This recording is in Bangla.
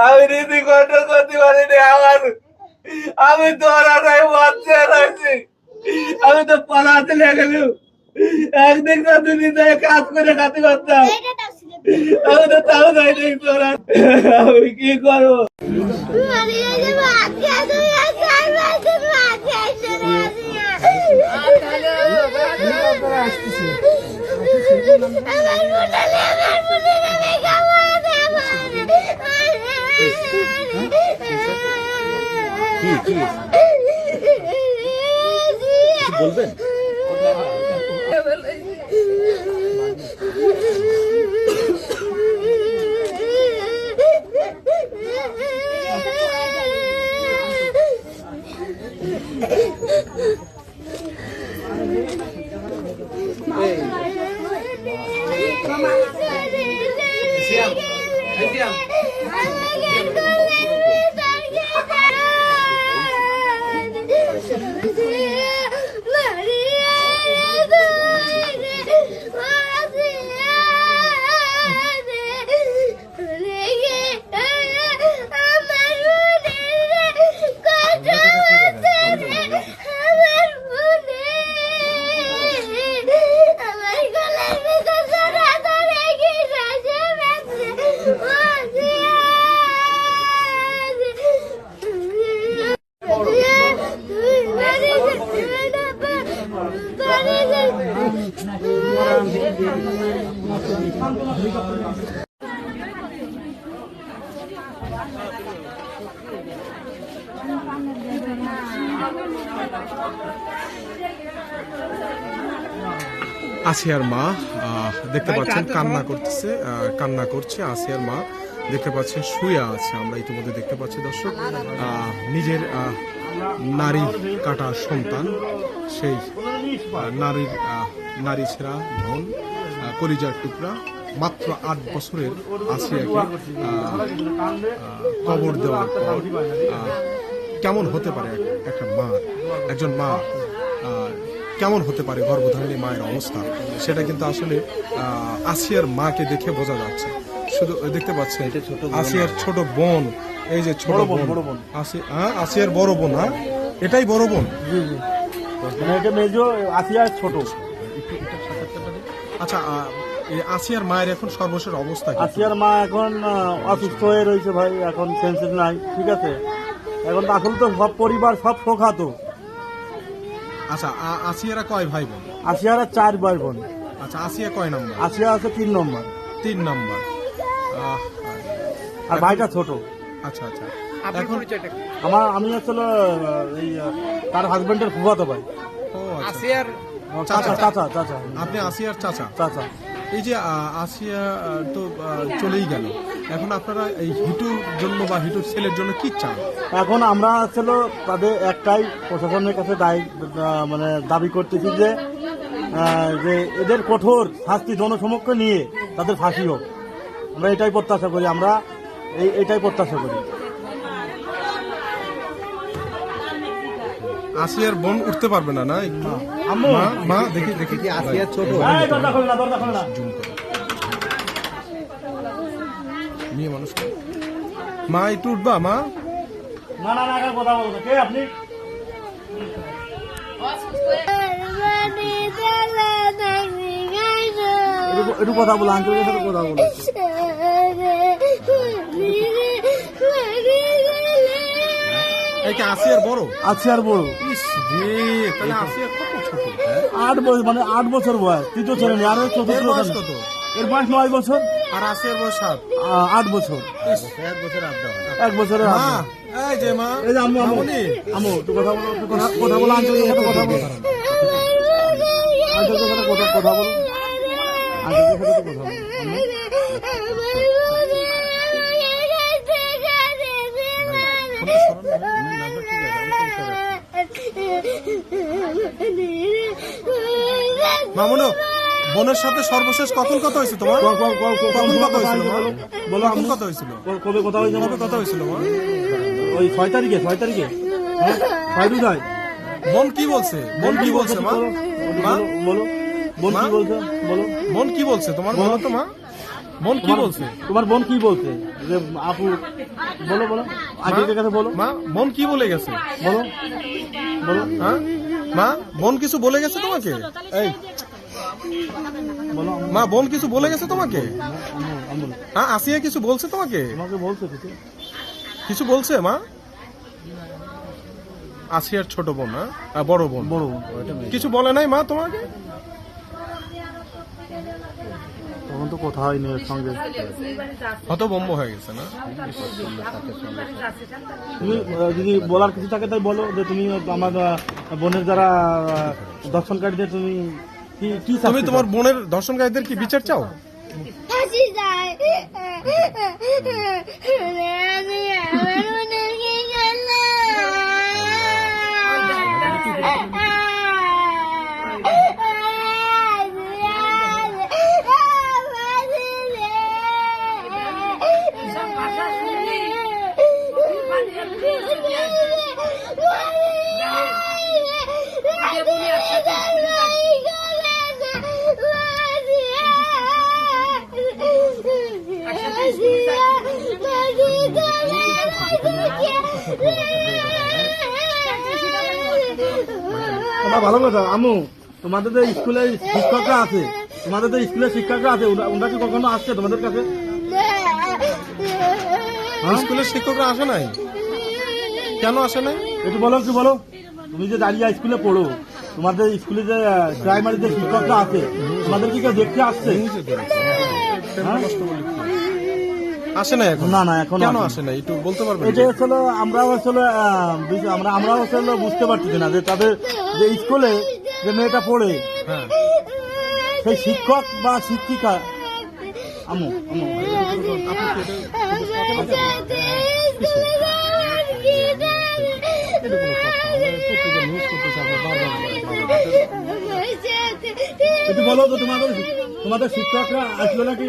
আমি রীতি কন্ট্রোল করতে পারিনি আমার আমি দৌড়াটাই বাচ্চা রয়েছি আমি তো পালাতে লেগেছি একদিন তো দুদিন ধরে কাজ করে খাতে করতাম আমি তো তাও যাইনি তোরা আমি কি করব বলবেন আমার আসিয়ার মা দেখতে পাচ্ছেন কান্না করতেছে কান্না করছে আসিয়ার মা। দেখতে পাচ্ছেন শুয়ে আছে আমরা ইতিমধ্যে দেখতে পাচ্ছি দর্শক। আহ, নিজের আহ, নারী কাটা সন্তান সেই নারীর নারী ছেঁড়া ধন। কলিজার টুকরা মাত্র আট বছরের আসিয়াকে কবর দেওয়ার পর কেমন হতে পারে একটা মা একজন মা কেমন হতে পারে গর্ভধারিণী মায়ের অবস্থা? সেটা কিন্তু আসলে আসিয়ার মাকে দেখে বোঝা যাচ্ছে। শুধু দেখতে পাচ্ছেন আসিয়ার ছোট বোন এই যে ছোট বোন আসি- হ্যাঁ, আসিয়ার বড় বোন হ্যাঁ এটাই বড় বোন। মানে এটা মেজো আসিয়া ছোট। আচ্ছা এই আসিয়ার মায়ের এখন সর্বশেষ অবস্থা কি? আসিয়ার মা এখন অসুস্থ হয়ে রয়েছে ভাই এখন সেন্সেস নাই ঠিক আছে? এখন আসলে তো সব পরিবার সব শোকাতো। আচ্ছা আসিয়ারা কয় ভাই বোন? আসিয়ারা চার ভাই বোন। আচ্ছা আসিয়া কয় নম্বর? আসিয়া আছে তিন নম্বর। তিন নম্বর। আর ভাইটা ছোট। আচ্ছা আচ্ছা। এখন আমার আমি আসলে এই তার হাজবেন্ডের ফুফাতো ভাই। ও আচ্ছা। চাচা চাচা চাচা। আপনি আসিয়ার চাচা? চাচা। এই যে আসিয়া তো চলেই গেল। এখন আপনারা এই হিটুর জন্য বা হিটুর ছেলের জন্য কি চান? এখন আমরা আসলে তাদের একটাই প্রশাসনের কাছে দায়ী মানে দাবি করতেছি যে যে এদের কঠোর শাস্তি জনসমক্ষ নিয়ে তাদের ফাঁসি হোক। আমরা এটাই প্রত্যাশা করি আমরা এই এটাই প্রত্যাশা করি। আসিয়ার বোন উঠতে পারবে না না? একটু আম্মু। মা মা দেখি দেখি। কি আসিয়ার ছোট মেয়ে মানুষ মা একটু উঠবা মা? না না না কথা বলব কে আপনি? একটু- একটু কথা বলো আঙ্কেলের সাথে কথা বলো। কি আসিয়ার বড় আছে আর বড় ইস রে তাহলে আসিয়া কত ছোট হ্যাঁ? আট বছর মানে আট বছর বয়স তৃতীয় নেই আরও এর বয়স। কত এর বয়স নয় বছর আর আসিয়ার বয়স সাত আট বছর ইস, এক বছর আড্ডা হয়। এক বছরের মা আগে। এই যে মা এই যে আম্মু আম্মু মামুনি। আম্মু একটু কথা বলো একটু কথা কথা বলো কথা বলো আঙ্কেলের সাথে কথা কথা বলো আঙ্কেলের সাথে কথা বলো আম্মু। ফোনটা মামুনো বোনের সাথে সর্বশেষ কখন কথা হয়েছে তোমার? কখন কথা হয়েছিল? বলো কখন কথা হয়েছিল? কবে কথা হয়েছে কবে কথা হয়েছিল ওই ছয় তারিখে ছয় তারিখে। হ্যাঁ? ছয় বিদায় বোন কি বলছে? বোন কি বলছে মা? মা বলো বলো। বোন মা? কি বলছে? বলো। বোন কি বলছে? তোমার বলো তো মা। বোন কি বলছে? তোমার বোন কি বলছে? যে আপু বলো বলো। আগে কাছে বলো। মা বোন কি বলে গেছে? বলো। বলো। হ্যাঁ? মা বোন কিছু বলে গেছে তোমাকে? এই। মা বোন কিছু বলে গেছে তোমাকে? হ্যাঁ আসিয়া কিছু বলছে তোমাকে? তোমাকে বলছে কিছু। কিছু বলছে মা? আসিয়ার ছোট বোন না বড় বোন? বড় বোন, কিছু বলে নাই মা তোমাকে? তখন তো কথা হয়নি ওর সঙ্গে হতভম্ব হয়ে গেছে না? তুমি যদি বলার কিছু থাকে তাই বলো যে তুমি আমার বোনের যারা দর্শনকারীদের তুমি কি তুমি তোমার বোনের দর্শনকারীদের কি বিচার চাও? যায় ভালো কথা। আমু তোমাদের যে স্কুলে শিক্ষকরা আছে। তোমাদের যে স্কুলে শিক্ষকরা আছে। ওরা কি কখনো আসছে তোমাদের কাছে? হ্যাঁ? স্কুলের শিক্ষকরা আসে নাই? কেন আসে নাই? একটু বলো একটু বলো। তুমি যে দাঁড়িয়ে স্কুলে পড়ো তোমাদের স্কুলে যে প্রাইমারি যে শিক্ষকরা আছে তোমাদের কি কেউ দেখতে আসছে? হ্যাঁ? আসে নাই এখন? না না এখন কেন আসে নাই? একটু বলতে পারবেন এটা আসলে আমরাও আসলে আমরা আমরাও আসলে বুঝতে পারতেছি না যে তাদের যে স্কুলে যে মেয়েটা পড়ে হ্যাঁ। সেই শিক্ষক বা শিক্ষিকা আমু আমু। তোমাদের শিক্ষকরা আসলো নাকি?